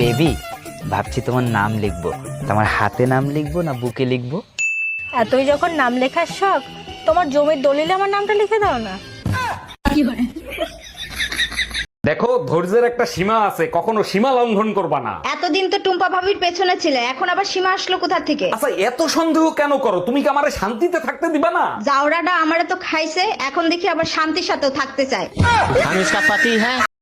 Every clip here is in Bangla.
বেবি ভাবছি তোমার নাম লিখব। তোমার হাতে নাম লিখব না বুকে লিখব? এতই যখন নাম লেখার শখ তোমার জমির দলিলে আমার নামটা লিখে দাও না। দেখো ধৈর্যের একটা সীমা আছে কখনো সীমা লঙ্ঘন করবা না। এতদিন তো টুম্পা ভাবির পেছনে ছিলে এখন আবার সীমা আসলো কোথা থেকে? আচ্ছা এত সন্দেহ কেন করো? তুমি কি আমারে শান্তিতে থাকতে দিবা না? জাউরাটা আমারে তো খাইছে এখন দেখি আবার শান্তির সাথেও থাকতে চায়।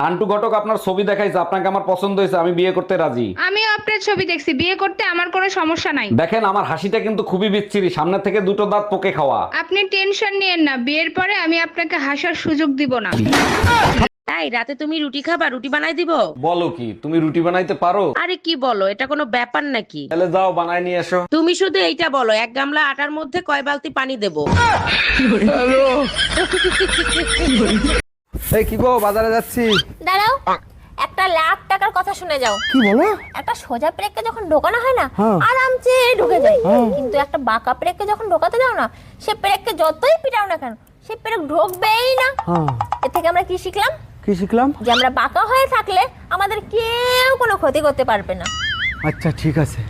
নান্টু ঘটক আপনার ছবি দেখাইছে আপনাকে আমার পছন্দ হয়েছে আমি বিয়ে করতে রাজি। আমিও আপনার ছবি দেখছি বিয়ে করতে আমার কোনো সমস্যা নাই। দেখেন আমার হাসিটা কিন্তু খুবই বিচ্ছিরি সামনে থেকে দুটো দাঁত পোকে খাওয়া। আপনি টেনশন নিয়েন না বিয়ের পরে আমি আপনাকে হাসার সুযোগ দিব না। এই রাতে তুমি রুটি খাবা রুটি বানাই দিব? বলো কি তুমি রুটি বানাইতে পারো? আরে কি বলো এটা কোনো ব্যাপার নাকি? তাহলে যাও বানাই নিয়ে এসো। তুমি শুধু এইটা বলো এক গামলা আটার মধ্যে কয় বালতি পানি দেবো? এই কি গো বাজারে যাচ্ছি। দাঁড়াও একটা লাখ টাকার কথা শুনে যাও। কি বলো? একটা সোজা প্রেককে যখন ঢোকানো হয় না হ্যাঁ। আরামসে ঢুকে যায়। কিন্তু একটা বাঁকা প্রেককে যখন ঢোকাতে যাও না সে প্রেককে যতই পিটাও না কেন সে প্রেক ঢোকবেই না। হ্যাঁ। এ থেকে আমরা কি শিখলাম? কি শিখলাম? যে আমরা বাঁকা হয়ে থাকলে আমাদের কেউ কোনো ক্ষতি করতে পারবে না। আচ্ছা ঠিক আছে।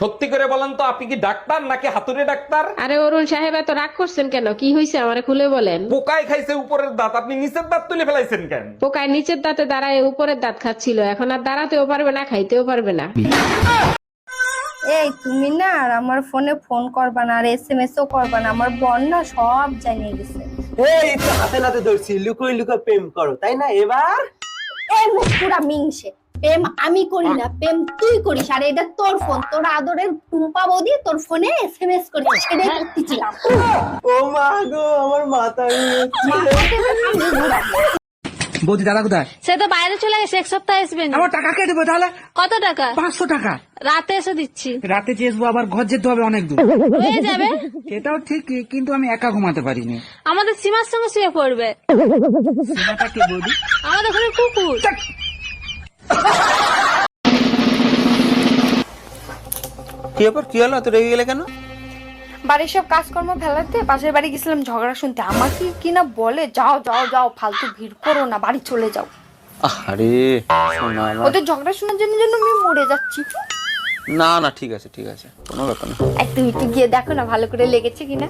সত্যি করে বলেন তো আপনি কি ডাক্তার নাকি হাতুড়ে ডাক্তার? আরে অরুণ সাহেব এত রাগ করছেন কেন? কি হয়েছে আমারে খুলে বলেন? পোকায় খাইছে উপরের দাঁত আপনি নিচের দাঁত তুলে ফেলাইছেন কেন? পোকায় নিচের দাঁতে দাঁড়ায় উপরের দাঁত খাচ্ছিল এখন আর দাঁড়াতেও পারবে না খাইতেও পারবে না। এই তুমি না আর আমার ফোনে ফোন করবা না আর এসএমএস ও করবা না আমার বোন না সব জানিয়ে গেছে এই তো হাতে নাতে ধরছি লুকোই লুকোই প্রেম করো তাই না এবার? এই মুখ পুরা মিংসে। প্রেম আমি করি না প্রেম তুই করিস। আর এটা তোর ফোন তোর আদরের টুম্পা বৌদি তোর ফোনে এসএমএস করেছে সেটাই করতেছিলাম। ও মা গো আমার মাথা বৌদি দাদা কোথায়? সে তো বাইরে চলে গেছে এক সপ্তাহ আসবে না। আমার টাকা কে দেবো তাহলে? কত টাকা? পাঁচশো টাকা। রাতে এসে দিচ্ছি। রাতে চেয়েছবো আবার ঘর যেতে হবে অনেক দূর। হয়ে যাবে। এটাও ঠিক কিন্তু আমি একা ঘুমাতে পারিনি। আমাদের সীমার সঙ্গে শুয়ে পড়বে। সীমাটা কে বৌদি? আমাদের ঘরে কুকুর। কি ব্যাপার? কি হলো? তো রেগে গেলে কেন? বাড়ির সব কাজকর্ম ফেলাতে পাশের বাড়ি গেছিলাম ঝগড়া শুনতে। আমাকে কিনা বলে? যাও যাও যাও ফালতু ভিড় করো না বাড়ি চলে যাও। আরে শোনা আমার। ওদের ঝগড়া শোনার জন্য জন্য আমি মরে যাচ্ছি। না না ঠিক আছে ঠিক আছে কোনো ব্যাপার না। এক তুমি একটু গিয়ে দেখো না ভালো করে লেগেছে কিনা।